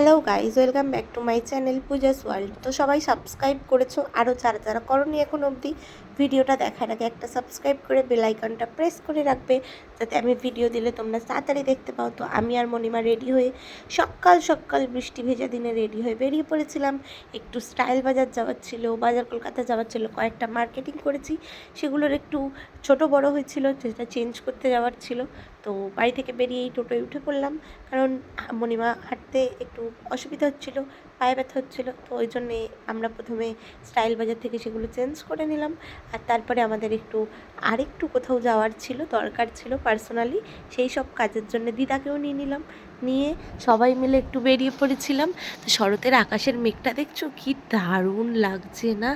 Hello guys welcome back to my channel Puja's world তো সবাই subscribe করেছ আরও যারা যারা করনি এখন অবধি, ভিডিওটা দেখার আগে একটা সাবস্ক্রাইব করে বেল আইকনটা প্রেস করে রাখবে, যাতে আমি ভিডিও দিলে তোমরা তাড়াতাড়ি দেখতে পাও। তো আমি আর মণিমা রেডি হয়ে সকাল সকাল বৃষ্টি ভেজা দিনে রেডি হয়ে বেরিয়ে পড়েছিলাম। একটু স্টাইল বাজার যাওয়ার ছিল, বাজার কলকাতা যাওয়ার ছিল, কয়েকটা মার্কেটিং করেছি। সেগুলোর একটু ছোট বড় হয়েছিল যেটা চেঞ্জ করতে যাওয়ার ছিল। তো বাড়ি থেকে বেরিয়েই টোটোয় উঠে পড়লাম, কারণ মণিমা হাঁটতে একটু অসুবিধা হচ্ছিল, পায়ে ব্যথা হচ্ছিল, তো ওই জন্যে আমরা প্রথমে স্টাইল বাজার থেকে সেগুলো চেঞ্জ করে নিলাম। আর তারপরে আমাদের একটু আরেকটু কোথাও যাওয়ার ছিল, দরকার ছিল পার্সোনালি, সেই সব কাজের জন্য দিদাকেও নিয়ে নিলাম। নিয়ে সবাই মিলে একটু বেরিয়ে পড়েছিলাম। তো শরতের আকাশের মেঘটা দেখছ? কি দারুণ লাগছে না?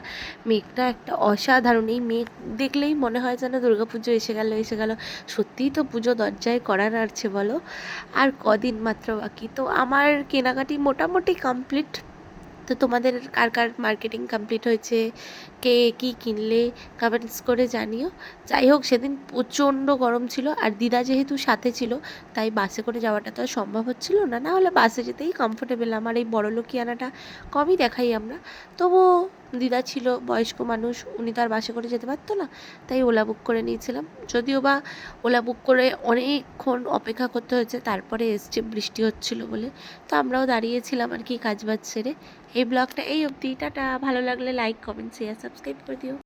মেঘটা একটা অসাধারণ, এই মেঘ দেখলেই মনে হয় যেন দুর্গাপুজো এসে গেল এসে গেল। সত্যিই তো পুজো দরজায় করার আছে বলো? আর কদিন মাত্র বাকি? তো আমার কেনাকাটি মোটামুটি কমপ্লিট তো তোমাদের কার কার মার্কেটিং কমপ্লিট হয়েছে? কে কি কিনলে? কমেন্টস করে জানিও। যাই হোক, সেদিন প্রচণ্ড গরম ছিল আর দিদা যেহেতু সাথে ছিল, তাই বাসে করে যাওয়াটা তো সম্ভব হচ্ছিল না। না হলে বাসে যেতেই কমফোর্টেবল আমার এই বড় লোকিয়ানাটা কমই দেখাই আমরা। তবুও দিদা ছিল বয়স্ক মানুষ, উনি তো আর বাসে করে যেতে পারতো না, তাই ওলা বুক করে নিয়েছিলাম। যদিও বা ওলা বুক করে অনেকক্ষণ অপেক্ষা করতে হয়েছে, তারপরে এসছে, বৃষ্টি হচ্ছিল বলে। তো আমরাও দাঁড়িয়েছিলাম আর কি কাজ বাজ সেরে। এই ব্লগটা এই অবধি, টাটা। ভালো লাগলে লাইক কমেন্ট শেয়ার সাবস্ক্রাইব করে দিও।